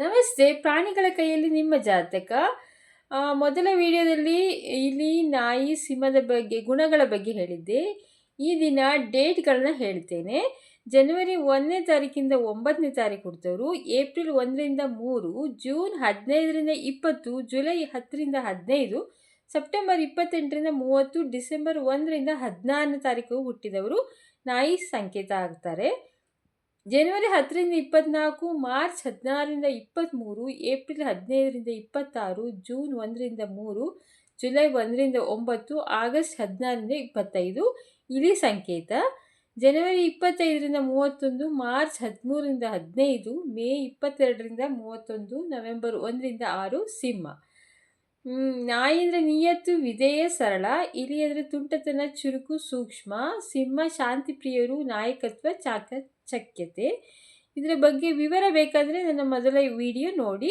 ನಮಸ್ತೆ. ಪ್ರಾಣಿಗಳ ಕೈಯಲ್ಲಿ ನಿಮ್ಮ ಜಾತಕ. ಮೊದಲ ವಿಡಿಯೋದಲ್ಲಿ ಇಲಿ ನಾಯಿ ಸಿಂಹದ ಬಗ್ಗೆ, ಗುಣಗಳ ಬಗ್ಗೆ ಹೇಳಿದ್ದೆ. ಈ ದಿನ ಡೇಟ್ಗಳನ್ನ ಹೇಳ್ತೇನೆ. ಜನವರಿ ಒಂದನೇ ತಾರೀಕಿಂದ ಒಂಬತ್ತನೇ ತಾರೀಕು ಹುಡ್ತವರು ಏಪ್ರಿಲ್ ಒಂದರಿಂದ ಮೂರು, ಜೂನ್ ಹದಿನೈದರಿಂದ ಇಪ್ಪತ್ತು, ಜುಲೈ ಹತ್ತರಿಂದ ಹದಿನೈದು, ಸೆಪ್ಟೆಂಬರ್ ಇಪ್ಪತ್ತೆಂಟರಿಂದ ಮೂವತ್ತು, ಡಿಸೆಂಬರ್ ಒಂದರಿಂದ ಹದಿನಾರನೇ ತಾರೀಕು ಹುಟ್ಟಿದವರು ನಾಯಿ ಸಂಕೇತ ಆಗ್ತಾರೆ. ಜನವರಿ ಹತ್ತರಿಂದ ಇಪ್ಪತ್ನಾಲ್ಕು, ಮಾರ್ಚ್ ಹದಿನಾರರಿಂದ ಇಪ್ಪತ್ತ್ಮೂರು ಏಪ್ರಿಲ್ ಹದಿನೈದರಿಂದ ಇಪ್ಪತ್ತಾರು, ಜೂನ್ ಒಂದರಿಂದ ಮೂರು, ಜುಲೈ ಒಂದರಿಂದ ಒಂಬತ್ತು, ಆಗಸ್ಟ್ ಹದಿನಾರರಿಂದ ಇಪ್ಪತ್ತೈದು. ಇಲಿ ಸಂಕೇತ. ಜನವರಿ ಇಪ್ಪತ್ತೈದರಿಂದ ಮೂವತ್ತೊಂದು, ಮಾರ್ಚ್ ಹದಿಮೂರರಿಂದ ಹದಿನೈದು, ಮೇ ಇಪ್ಪತ್ತೆರಡರಿಂದ ಮೂವತ್ತೊಂದು, ನವೆಂಬರ್ ಒಂದರಿಂದ ಆರು, ಸಿಂಹ. ನಾಯಿ ನಿಯತ್ತು ವಿಧೇಯ ಸರಳ ಇಲಿ ಅಂದರೆ ತುಂಟತನ ಚುರುಕು ಸೂಕ್ಷ್ಮ, ಸಿಂಹ ಶಾಂತಿ ಪ್ರಿಯರು ನಾಯಕತ್ವ ಚಾಕಚಕ್ಯತೆ ಇದರ ಬಗ್ಗೆ ವಿವರ ಬೇಕಾದರೆ ನನ್ನ ಮೊದಲ ವಿಡಿಯೋ ನೋಡಿ.